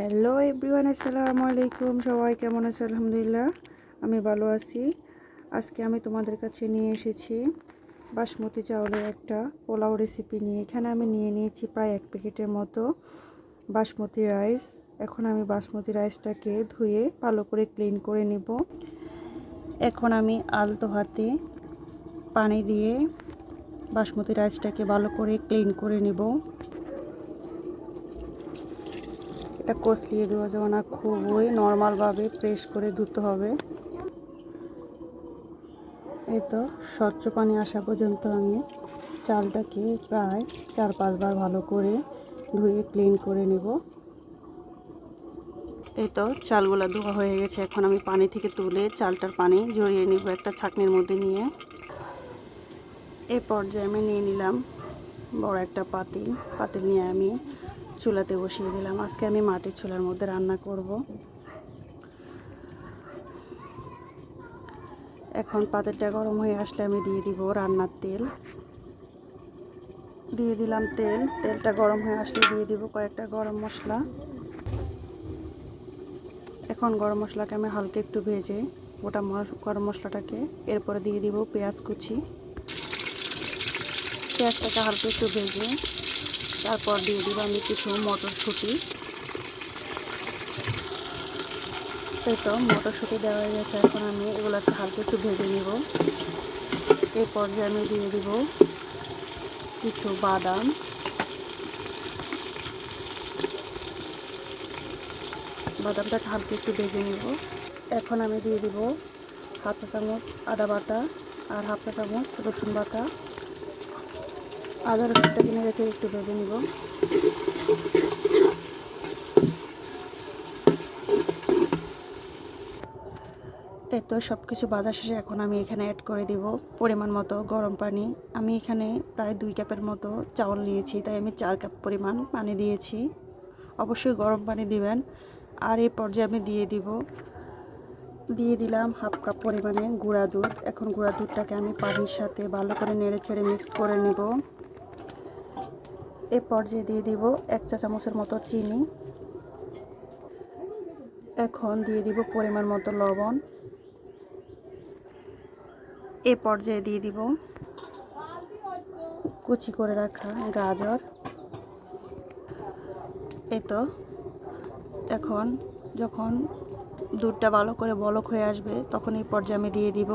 Hello everyone আসসালামু আলাইকুম সবাই কেমন আছে? আলহামদুলিল্লাহ, আমি ভালো আছি। আজকে আমি তোমাদের কাছে নিয়ে এসেছি বাসমতি চাউলের একটা পোলাও রেসিপি নিয়ে। এখানে আমি নিয়ে নিয়েছি প্রায় এক প্যাকেটের মতো বাসমতি রাইস এখন আমি বাসমতি রাইসটাকে ধুয়ে ভালো করে ক্লিন করে নিব। এখন আমি আলতো হাতে পানি দিয়ে বাসমতি রাইসটাকে ভালো করে ক্লিন করে নিব। এটা কষলিয়ে দেওয়া যাবে না, খুবই নর্মালভাবে প্রেস করে ধুতে হবে। এই তো স্বচ্ছ পানি আসা পর্যন্ত আমি চালটাকে প্রায় চার পাঁচবার ভালো করে ধুয়ে ক্লিন করে নেব। এই তো চালগুলো ধোয়া হয়ে গেছে, এখন আমি পানি থেকে তুলে চালটার পানি জড়িয়ে নিব একটা ছাকনির মধ্যে নিয়ে। এই পর্যায়ে আমি নিয়ে নিলাম বড় একটা পাতিল পাতিল নিয়ে আমি চুলাতে বসিয়ে দিলাম। আজকে আমি মাটির চুলার মধ্যে রান্না করব। এখন পাতিলটা গরম হয়ে আসলে আমি দিয়ে দিব রান্নার তেল। দিয়ে দিলাম তেল। তেলটা গরম হয়ে আসলে দিয়ে দিব কয়েকটা গরম মশলা। এখন গরম মশলাকে আমি হালকা একটু ভেজে গোটা গরম মশলাটাকে এরপরে দিয়ে দিব পেঁয়াজ কুচি। পেঁয়াজটাকে হালকা একটু ভেজে তারপর দিয়ে দিব আমি কিছু মটরশুঁটি। এই তো মটরশুঁটি দেওয়া হয়ে গেছে, এখন আমি এগুলোকে হালকা একটু ভেজে নিব। এই পর্যায়ে আমি দিয়ে দিব কিছু বাদাম। বাদামটা হালকা একটু ভেজে নিব। এখন আমি দিয়ে দিব হাফ চা চামচ আদা বাটা আর হাফ চা চামচ রসুন বাটা। আদা রসুনটা কিনে গেছে একটু ভেজে নিব। এই তো সব কিছু বাজার শেষে এখন আমি এখানে অ্যাড করে দিব পরিমাণ মতো গরম পানি। আমি এখানে প্রায় দুই কাপের মতো চাউল নিয়েছি, তাই আমি চার কাপ পরিমাণ পানি দিয়েছি। অবশ্যই গরম পানি দিবেন। আর এই পর্যায়ে আমি দিয়ে দিব, দিয়ে দিলাম হাফ কাপ পরিমাণে গুঁড়া দুধ। এখন গুঁড়া দুধটাকে আমি পানির সাথে ভালো করে নেড়ে ছেড়ে মিক্স করে নেব। এ পর্যায়ে দিয়ে দিব এক চা চামচের মতো চিনি। এখন দিয়ে দিব পরিমাণ মতো লবণ। এ পর্যায়ে দিয়ে দিব কুচি করে রাখা গাজর। এই তো, এখন যখন দুধটা ভালো করে বলক হয়ে আসবে, তখন এই পর্যায়ে আমি দিয়ে দিব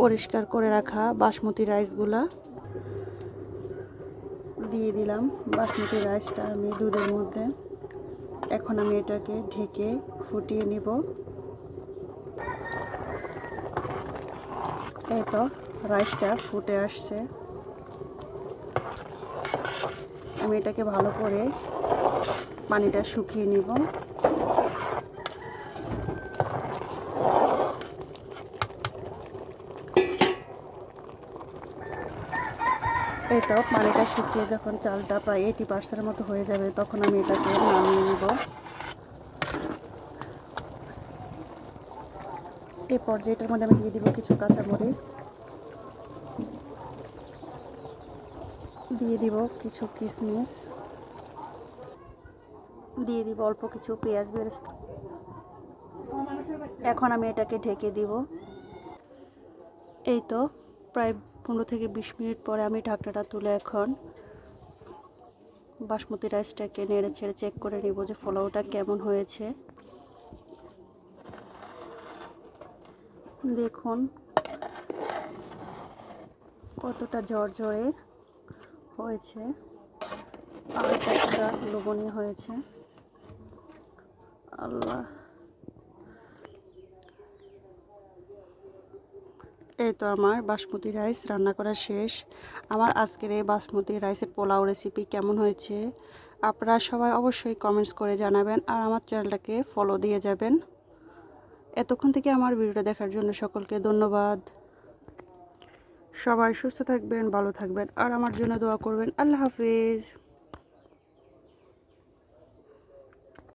পরিষ্কার করে রাখা বাসমতি রাইসগুলা। দিয়ে দিলাম বাসমতি রাইসটা আমি দুধের মধ্যে। এখন আমি এটাকে ঢেকে ফুটিয়ে নিব। এই তো রাইসটা ফুটে আসছে। আমি এটাকে ভালো করে পানিটা শুকিয়ে নিব। তো পানিটা শুকিয়ে যখন চালটা প্রায় এইটি পার্সেন্টের মতো হয়ে যাবে, তখন আমি এটাকে নামিয়ে নিব। এই পর্যায়টার মধ্যে আমি দিয়ে দিব কিছু কাঁচামরিচ। দিয়ে দিব কিছু কিশমিশ দিয়ে দিব অল্প কিছু পেঁয়াজ বেরেস্তা। এখন আমি এটাকে ঢেকে দিব। এই তো, প্রায় পনেরো থেকে বিশ মিনিট পরে আমি ঢাকনাটা তুলে এখন বাসমতি রাইসটাকে নেড়ে ছেড়ে চেক করে নিব যে পোলাওটা কেমন হয়েছে। দেখুন কতটা ঝরঝরে হয়েছে আর কতটা লোভনীয় হয়েছে। আল্লাহ। এই তো আমার বাসমতি রাইস রান্না করা শেষ। আমার আজকের এই বাসমতি রাইসের পোলাও রেসিপি কেমন হয়েছে? আপনারা সবাই অবশ্যই কমেন্টস করে জানাবেন আর আমার চ্যানেলটাকে ফলো দিয়ে যাবেন। এতক্ষণ থেকে আমার ভিডিওটা দেখার জন্য সকলকে ধন্যবাদ। সবাই সুস্থ থাকবেন, ভালো থাকবেন আর আমার জন্য দোয়া করবেন। আল্লাহ হাফিজ।